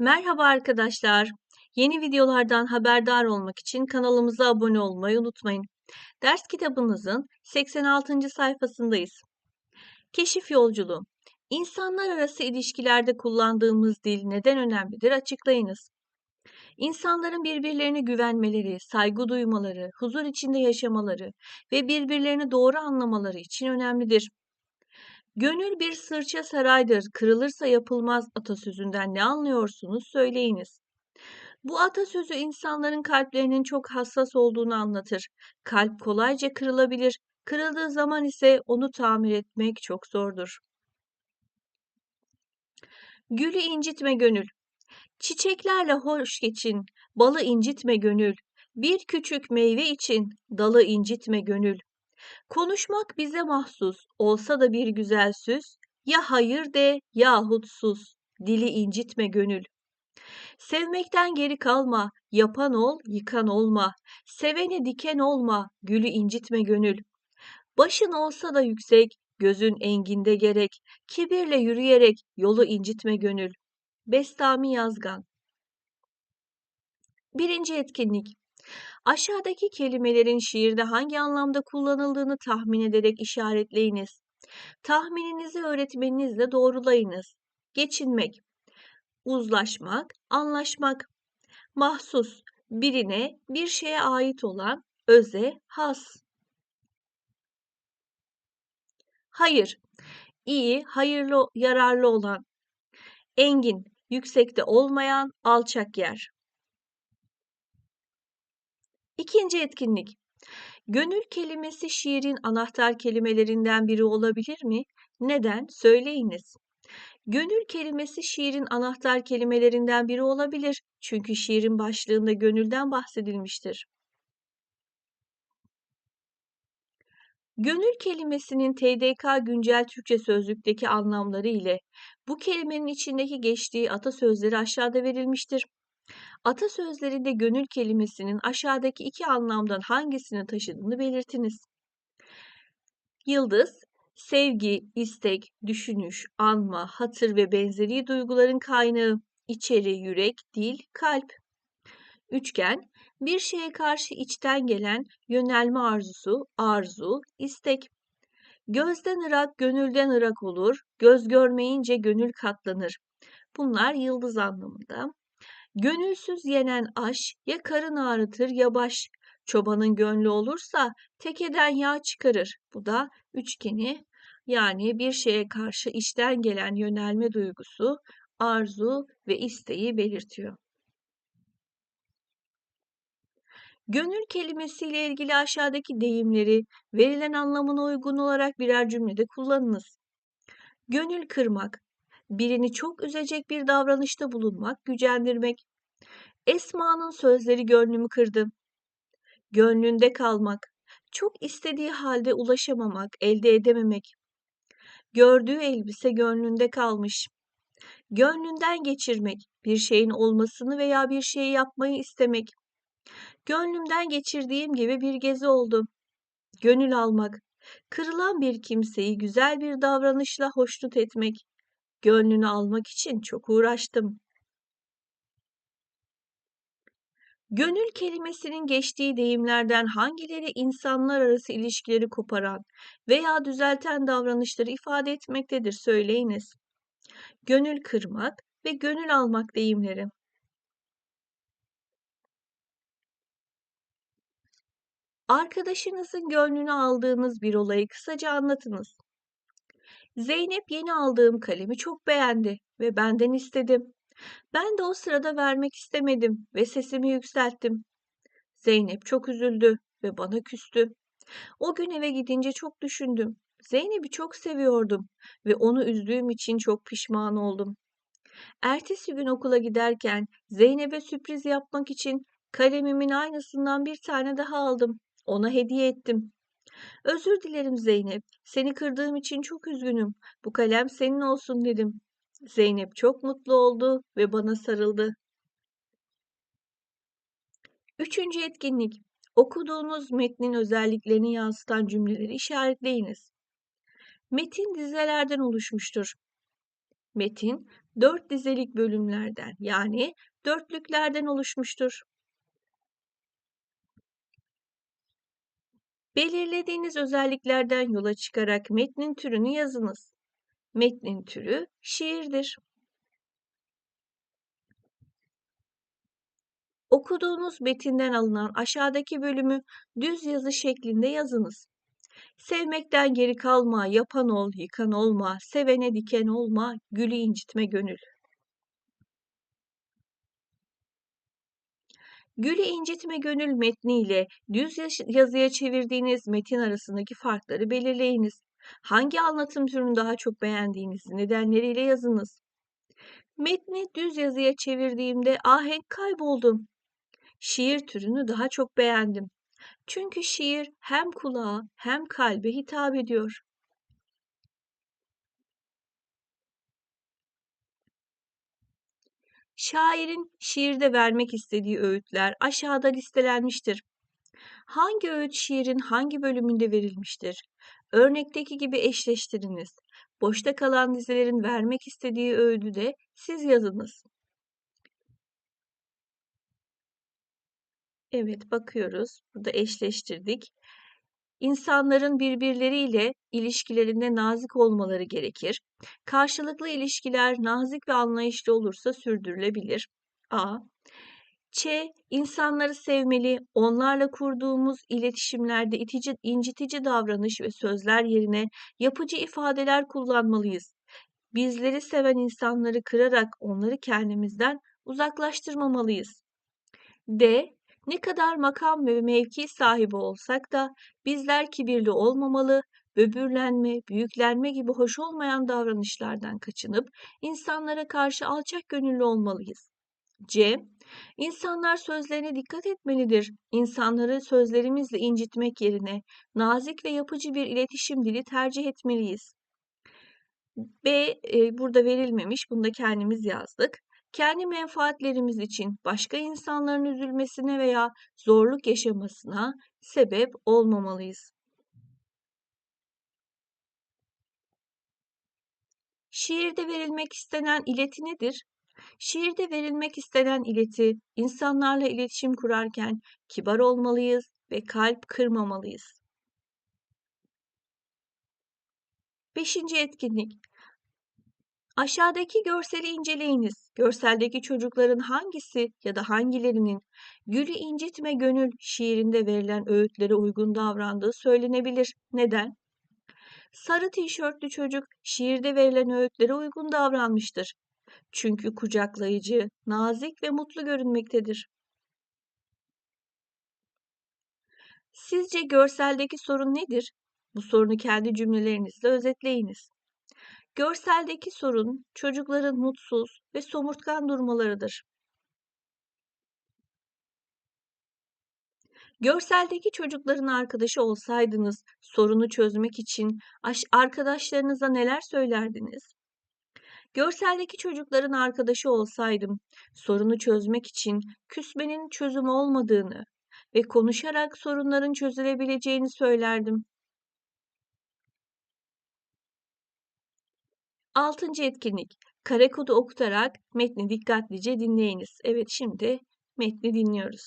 Merhaba arkadaşlar. Yeni videolardan haberdar olmak için kanalımıza abone olmayı unutmayın. Ders kitabınızın 86. sayfasındayız. Keşif yolculuğu. İnsanlar arası ilişkilerde kullandığımız dil neden önemlidir? Açıklayınız. İnsanların birbirlerine güvenmeleri, saygı duymaları, huzur içinde yaşamaları ve birbirlerini doğru anlamaları için önemlidir. Gönül bir sırça saraydır, kırılırsa yapılmaz atasözünden ne anlıyorsunuz söyleyiniz. Bu atasözü insanların kalplerinin çok hassas olduğunu anlatır. Kalp kolayca kırılabilir, kırıldığı zaman ise onu tamir etmek çok zordur. Gülü incitme gönül. Çiçeklerle hoş geçin, balı incitme gönül. Bir küçük meyve için dalı incitme gönül. Konuşmak bize mahsus, olsa da bir güzel söz, ya hayır de yahut sus, dili incitme gönül. Sevmekten geri kalma, yapan ol, yıkan olma, sevene diken olma, gülü incitme gönül. Başın olsa da yüksek, gözün enginde gerek, kibirle yürüyerek yolu incitme gönül. Bestami Yazgan Birinci etkinlik Aşağıdaki kelimelerin şiirde hangi anlamda kullanıldığını tahmin ederek işaretleyiniz. Tahmininizi öğretmeninizle doğrulayınız. Geçinmek, uzlaşmak, anlaşmak, mahsus, birine, bir şeye ait olan, öze, has. Hayır, iyi, hayırlı, yararlı olan. Engin, yüksekte olmayan, alçak yer. İkinci etkinlik. Gönül kelimesi şiirin anahtar kelimelerinden biri olabilir mi? Neden? Söyleyiniz. Gönül kelimesi şiirin anahtar kelimelerinden biri olabilir. Çünkü şiirin başlığında gönülden bahsedilmiştir. Gönül kelimesinin TDK güncel Türkçe sözlükteki anlamları ile bu kelimenin içindeki geçtiği atasözleri aşağıda verilmiştir. Atasözlerinde gönül kelimesinin aşağıdaki iki anlamdan hangisini taşıdığını belirtiniz. Yıldız, sevgi, istek, düşünüş, anma, hatır ve benzeri duyguların kaynağı, içeri, yürek, dil, kalp. Üçgen, bir şeye karşı içten gelen yönelme arzusu, arzu, istek. Gözden ırak, gönülden ırak olur, göz görmeyince gönül katlanır. Bunlar yıldız anlamında. Gönülsüz yenen aş ya karın ağrıtır ya baş. Çobanın gönlü olursa tekeden yağ çıkarır. Bu da üçgeni yani bir şeye karşı içten gelen yönelme duygusu, arzu ve isteği belirtiyor. Gönül kelimesiyle ilgili aşağıdaki deyimleri verilen anlamına uygun olarak birer cümlede kullanınız. Gönül kırmak, birini çok üzecek bir davranışta bulunmak, gücendirmek. Esma'nın sözleri gönlümü kırdı. Gönlünde kalmak, çok istediği halde ulaşamamak, elde edememek. Gördüğü elbise gönlünde kalmış. Gönlünden geçirmek, bir şeyin olmasını veya bir şeyi yapmayı istemek. Gönlümden geçirdiğim gibi bir gezi oldu. Gönül almak, kırılan bir kimseyi güzel bir davranışla hoşnut etmek. Gönlünü almak için çok uğraştım. Gönül kelimesinin geçtiği deyimlerden hangileri insanlar arası ilişkileri koparan veya düzelten davranışları ifade etmektedir söyleyiniz. Gönül kırmak ve gönül almak deyimleri. Arkadaşınızın gönlünü aldığınız bir olayı kısaca anlatınız. Zeynep yeni aldığım kalemi çok beğendi ve benden istedim. Ben de o sırada vermek istemedim ve sesimi yükselttim. Zeynep çok üzüldü ve bana küstü. O gün eve gidince çok düşündüm. Zeynep'i çok seviyordum ve onu üzdüğüm için çok pişman oldum. Ertesi gün okula giderken Zeynep'e sürpriz yapmak için kalemimin aynısından bir tane daha aldım. Ona hediye ettim. Özür dilerim Zeynep. Seni kırdığım için çok üzgünüm. Bu kalem senin olsun dedim. Zeynep çok mutlu oldu ve bana sarıldı. Üçüncü etkinlik. Okuduğunuz metnin özelliklerini yansıtan cümleleri işaretleyiniz. Metin dizelerden oluşmuştur. Metin dört dizelik bölümlerden yani dörtlüklerden oluşmuştur. Belirlediğiniz özelliklerden yola çıkarak metnin türünü yazınız. Metnin türü şiirdir. Okuduğunuz metinden alınan aşağıdaki bölümü düz yazı şeklinde yazınız. Sevmekten geri kalma, yapan ol, yıkan olma, sevene diken olma, gülü incitme gönül. Gülü incitme gönül metni ile düz yazıya çevirdiğiniz metin arasındaki farkları belirleyiniz. Hangi anlatım türünü daha çok beğendiğinizi nedenleriyle yazınız. Metni düz yazıya çevirdiğimde ahenk kayboldum. Şiir türünü daha çok beğendim. Çünkü şiir hem kulağa hem kalbe hitap ediyor. Şairin şiirde vermek istediği öğütler aşağıda listelenmiştir. Hangi öğüt şiirin hangi bölümünde verilmiştir? Örnekteki gibi eşleştiriniz. Boşta kalan dizelerin vermek istediği öğüdü de siz yazınız. Evet, bakıyoruz. Burada eşleştirdik. İnsanların birbirleriyle ilişkilerinde nazik olmaları gerekir. Karşılıklı ilişkiler nazik ve anlayışlı olursa sürdürülebilir. A. Ç. İnsanları sevmeli, onlarla kurduğumuz iletişimlerde itici, incitici davranış ve sözler yerine yapıcı ifadeler kullanmalıyız. Bizleri seven insanları kırarak onları kendimizden uzaklaştırmamalıyız. D. Ne kadar makam ve mevki sahibi olsak da bizler kibirli olmamalı, böbürlenme, büyüklenme gibi hoş olmayan davranışlardan kaçınıp insanlara karşı alçak gönüllü olmalıyız. C. İnsanlar sözlerine dikkat etmelidir. İnsanları sözlerimizle incitmek yerine nazik ve yapıcı bir iletişim dili tercih etmeliyiz. B e, burada verilmemiş, bunu da kendimiz yazdık kendi menfaatlerimiz için başka insanların üzülmesine veya zorluk yaşamasına sebep olmamalıyız. Şiirde verilmek istenen ileti nedir? Şiirde verilmek istenen ileti, insanlarla iletişim kurarken kibar olmalıyız ve kalp kırmamalıyız. Beşinci etkinlik, Aşağıdaki görseli inceleyiniz. Görseldeki çocukların hangisi ya da hangilerinin Gülü incitme gönül şiirinde verilen öğütlere uygun davrandığı söylenebilir. Neden? Sarı tişörtlü çocuk şiirde verilen öğütlere uygun davranmıştır. Çünkü kucaklayıcı, nazik ve mutlu görünmektedir. Sizce görseldeki sorun nedir? Bu sorunu kendi cümlelerinizle özetleyiniz. Görseldeki sorun çocukların mutsuz ve somurtkan durmalarıdır. Görseldeki çocukların arkadaşı olsaydınız sorunu çözmek için arkadaşlarınıza neler söylerdiniz? Görseldeki çocukların arkadaşı olsaydım sorunu çözmek için küsmenin çözüm olmadığını ve konuşarak sorunların çözülebileceğini söylerdim. Altıncı etkinlik. Kare kodu okutarak metni dikkatlice dinleyiniz. Evet şimdi metni dinliyoruz.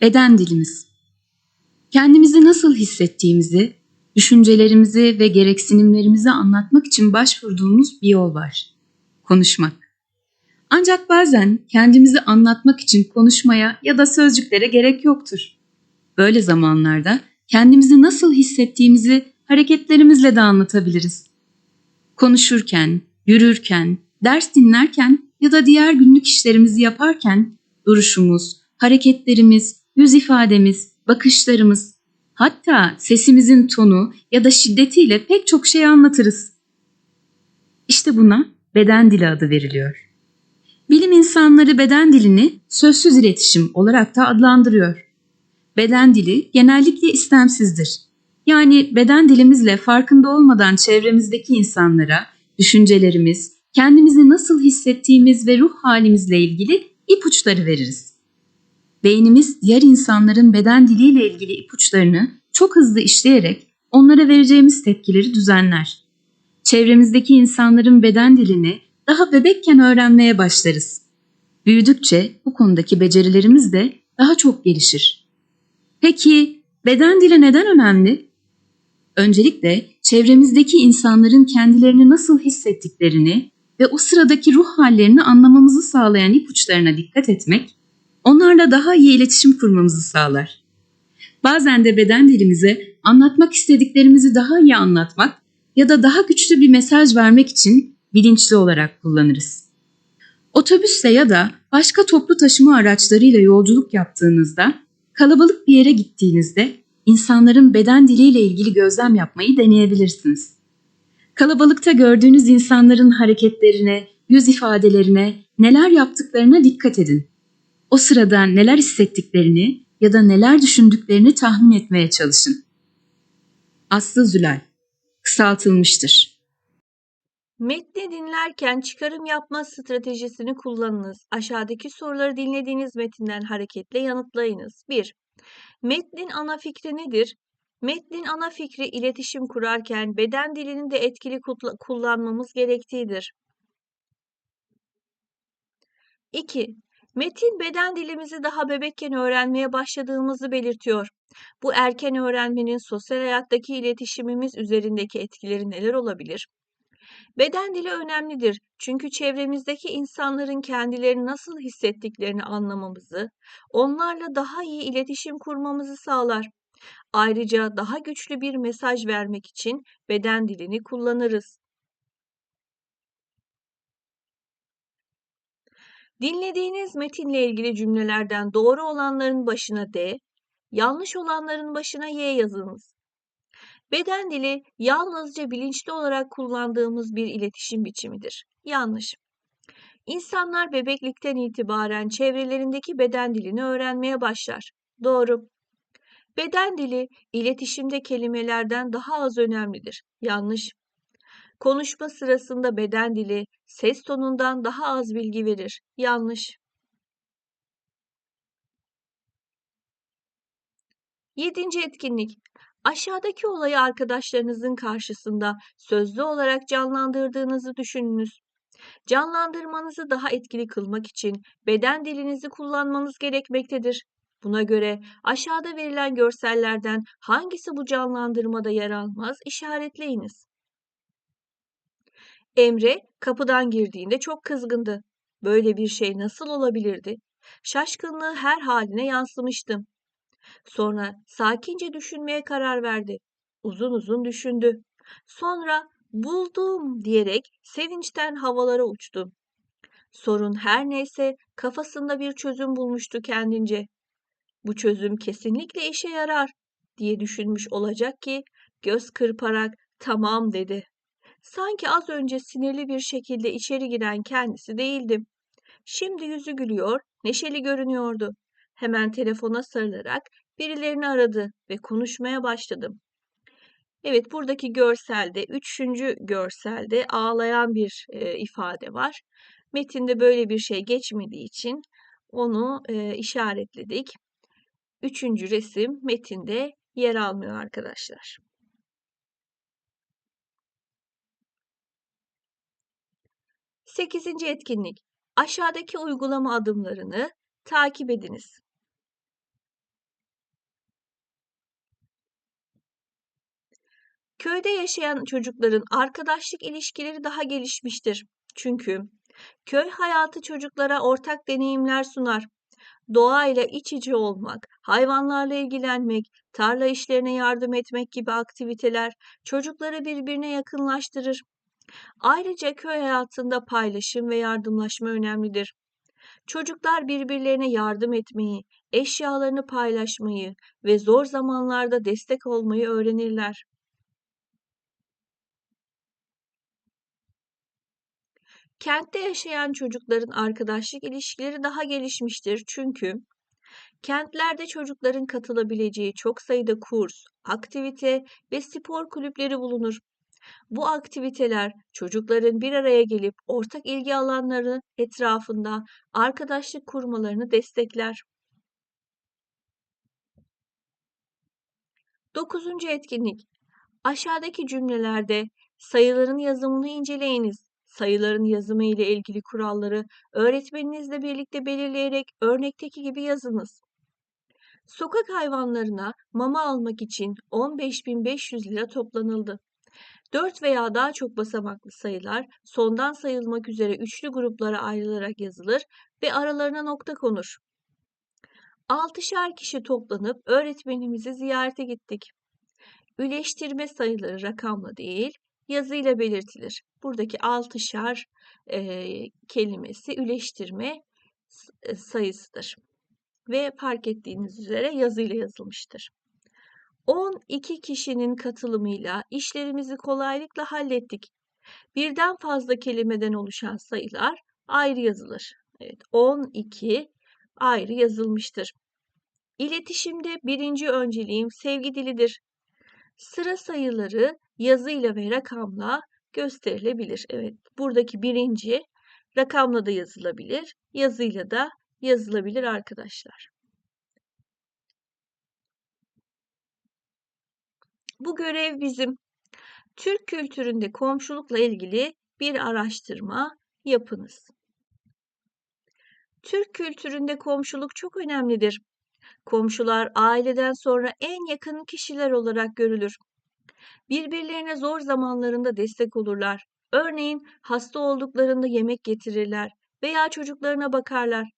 Beden dilimiz. Kendimizi nasıl hissettiğimizi, düşüncelerimizi ve gereksinimlerimizi anlatmak için başvurduğumuz bir yol var. Konuşmak. Ancak bazen kendimizi anlatmak için konuşmaya ya da sözcüklere gerek yoktur. Böyle zamanlarda kendimizi nasıl hissettiğimizi hareketlerimizle de anlatabiliriz konuşurken, yürürken, ders dinlerken ya da diğer günlük işlerimizi yaparken duruşumuz, hareketlerimiz, yüz ifademiz, bakışlarımız, hatta sesimizin tonu ya da şiddetiyle pek çok şey anlatırız. İşte buna beden dili adı veriliyor. Bilim insanları beden dilini sözsüz iletişim olarak da adlandırıyor. Beden dili genellikle istemsizdir yani beden dilimizle farkında olmadan çevremizdeki insanlara düşüncelerimiz, kendimizi nasıl hissettiğimiz ve ruh halimizle ilgili ipuçları veririz. Beynimiz diğer insanların beden diliyle ilgili ipuçlarını çok hızlı işleyerek onlara vereceğimiz tepkileri düzenler. Çevremizdeki insanların beden dilini daha bebekken öğrenmeye başlarız. Büyüdükçe bu konudaki becerilerimiz de daha çok gelişir. Peki beden dili neden önemli? Öncelikle çevremizdeki insanların kendilerini nasıl hissettiklerini ve o sıradaki ruh hallerini anlamamızı sağlayan ipuçlarına dikkat etmek, onlarla daha iyi iletişim kurmamızı sağlar. Bazen de beden dilimize anlatmak istediklerimizi daha iyi anlatmak ya da daha güçlü bir mesaj vermek için bilinçli olarak kullanırız. Otobüsle ya da başka toplu taşıma araçlarıyla yolculuk yaptığınızda, kalabalık bir yere gittiğinizde insanların beden diliyle ilgili gözlem yapmayı deneyebilirsiniz. Kalabalıkta gördüğünüz insanların hareketlerine, yüz ifadelerine, neler yaptıklarına dikkat edin. O sırada neler hissettiklerini ya da neler düşündüklerini tahmin etmeye çalışın. Aslı Zülal Kısaltılmıştır. Metni dinlerken çıkarım yapma stratejisini kullanınız. Aşağıdaki soruları dinlediğiniz metinden hareketle yanıtlayınız. 1. Metnin ana fikri nedir? Metnin ana fikri iletişim kurarken beden dilini de etkili kullanmamız gerektiğidir. 2. Metin beden dilimizi daha bebekken öğrenmeye başladığımızı belirtiyor. Bu erken öğrenmenin sosyal hayattaki iletişimimiz üzerindeki etkileri neler olabilir? Beden dili önemlidir çünkü çevremizdeki insanların kendilerini nasıl hissettiklerini anlamamızı, onlarla daha iyi iletişim kurmamızı sağlar. Ayrıca daha güçlü bir mesaj vermek için beden dilini kullanırız. Dinlediğiniz metinle ilgili cümlelerden doğru olanların başına D, yanlış olanların başına Y yazınız. Beden dili yalnızca bilinçli olarak kullandığımız bir iletişim biçimidir. Yanlış. İnsanlar bebeklikten itibaren çevrelerindeki beden dilini öğrenmeye başlar. Doğru. Beden dili iletişimde kelimelerden daha az önemlidir. Yanlış. Konuşma sırasında beden dili ses tonundan daha az bilgi verir. Yanlış. Yedinci etkinlik. Aşağıdaki olayı arkadaşlarınızın karşısında sözlü olarak canlandırdığınızı düşününüz. Canlandırmanızı daha etkili kılmak için beden dilinizi kullanmanız gerekmektedir. Buna göre aşağıda verilen görsellerden hangisi bu canlandırmada yer almaz işaretleyiniz. Emre kapıdan girdiğinde çok kızgındı. Böyle bir şey nasıl olabilirdi? Şaşkınlığı her haline yansımıştı. Sonra sakince düşünmeye karar verdi. Uzun uzun düşündü. Sonra buldum diyerek sevinçten havalara uçtu. Sorun her neyse kafasında bir çözüm bulmuştu kendince. Bu çözüm kesinlikle işe yarar diye düşünmüş olacak ki göz kırparak tamam dedi. Sanki az önce sinirli bir şekilde içeri giren kendisi değildi. Şimdi yüzü gülüyor, neşeli görünüyordu. Hemen telefona sarılarak birilerini aradı ve konuşmaya başladı. Evet buradaki görselde, üçüncü görselde ağlayan bir e, ifade var. Metinde böyle bir şey geçmediği için onu e, işaretledik. Üçüncü resim metinde yer almıyor arkadaşlar. Sekizinci etkinlik. Aşağıdaki uygulama adımlarını takip ediniz. Köyde yaşayan çocukların arkadaşlık ilişkileri daha gelişmiştir. Çünkü köy hayatı çocuklara ortak deneyimler sunar. Doğayla iç içe olmak, hayvanlarla ilgilenmek, tarla işlerine yardım etmek gibi aktiviteler çocukları birbirine yakınlaştırır. Ayrıca köy hayatında paylaşım ve yardımlaşma önemlidir. Çocuklar birbirlerine yardım etmeyi, eşyalarını paylaşmayı ve zor zamanlarda destek olmayı öğrenirler. Kentte yaşayan çocukların arkadaşlık ilişkileri daha gelişmiştir çünkü kentlerde çocukların katılabileceği çok sayıda kurs, aktivite ve spor kulüpleri bulunur. Bu aktiviteler çocukların bir araya gelip ortak ilgi alanları etrafında arkadaşlık kurmalarını destekler. Dokuzuncu etkinlik. Aşağıdaki cümlelerde sayıların yazımını inceleyiniz. Sayıların yazımı ile ilgili kuralları öğretmeninizle birlikte belirleyerek örnekteki gibi yazınız. Sokak hayvanlarına mama almak için 15.500 lira toplanıldı. 4 veya daha çok basamaklı sayılar sondan sayılmak üzere üçlü gruplara ayrılarak yazılır ve aralarına nokta konur. Altışar kişi toplanıp öğretmenimizi ziyarete gittik. Üleştirme sayıları rakamla değil, yazıyla belirtilir. Buradaki altışar eee, kelimesi üleştirme e, sayısıdır. Ve fark ettiğiniz üzere yazıyla yazılmıştır. 12 kişinin katılımıyla işlerimizi kolaylıkla hallettik. Birden fazla kelimeden oluşan sayılar ayrı yazılır. Evet, 12 ayrı yazılmıştır. İletişimde birinci önceliğim sevgi dilidir. Sıra sayıları yazıyla ve rakamla gösterilebilir. Evet, buradaki birinci rakamla da yazılabilir, yazıyla da yazılabilir arkadaşlar. Bu görev bizim. Türk kültüründe komşulukla ilgili bir araştırma yapınız. Türk kültüründe komşuluk çok önemlidir. Komşular aileden sonra en yakın kişiler olarak görülür. Birbirlerine zor zamanlarında destek olurlar. Örneğin hasta olduklarında yemek getirirler veya çocuklarına bakarlar.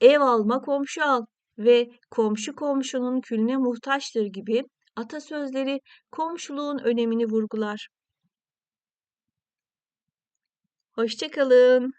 Ev alma komşu al ve komşu komşunun külüne muhtaçtır gibi atasözleri komşuluğun önemini vurgular. Hoşça kalın.